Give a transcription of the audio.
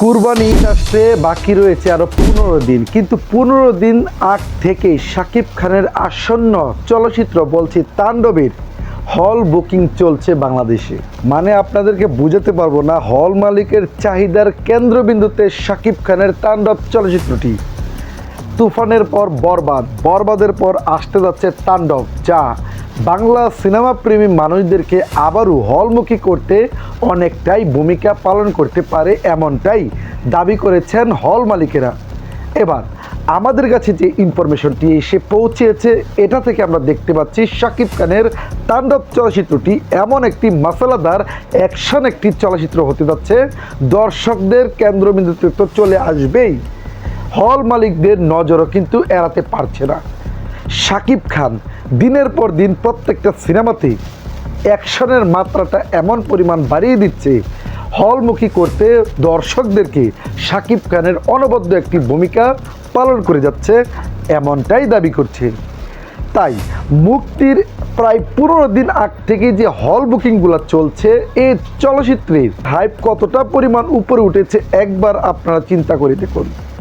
কুরবানি আসতে বাকি রয়েছে আরও পনেরো দিন। কিন্তু পনেরো দিন আগ থেকে শাকিব খানের আসন্ন চলচ্চিত্র বলছি তাণ্ডবের হল বুকিং চলছে বাংলাদেশে। মানে আপনাদেরকে বুঝাতে পারব না হল মালিকের চাহিদার কেন্দ্রবিন্দুতে শাকিব খানের তাণ্ডব চলচ্চিত্রটি। তুফানের পর বরবাদ, বরবাদের পর আসতে যাচ্ছে তাণ্ডব, যা বাংলা সিনেমা প্রেমী মানুষদেরকে আবারও হলমুখী করতে অনেকটাই ভূমিকা পালন করতে পারে এমনটাই দাবি করেছেন হল মালিকেরা। এবার, আমাদের কাছে যে ইনফরমেশনটি এসে পৌঁছেছে, এটা থেকে আমরা দেখতে পাচ্ছি শাকিব খানের তাণ্ডব চলচ্চিত্রটি এমন একটি মশলাদার অ্যাকশন একটি চলচ্চিত্র হতে যাচ্ছে। দর্শকদের কেন্দ্রবিন্দুতে তো চলে আসবেই। হল মালিকদের নজরও কিন্তু এড়াতে পারছে না। শাকিব খান দিনের পর দিন প্রত্যেকটা সিনেমাতে অ্যাকশনের মাত্রাটা এমন পরিমাণ বাড়িয়ে দিচ্ছে, হলমুখী করতে দর্শকদেরকে শাকিব খানের অনবদ্য একটি ভূমিকা পালন করে যাচ্ছে, এমনটাই দাবি করছে। তাই মুক্তির প্রায় পনেরো দিন আগ থেকে যে হল বুকিংগুলো চলছে এই চলচ্চিত্রের হাইপ কতটা পরিমাণ উপরে উঠেছে একবার আপনারা চিন্তা করে দেখুন।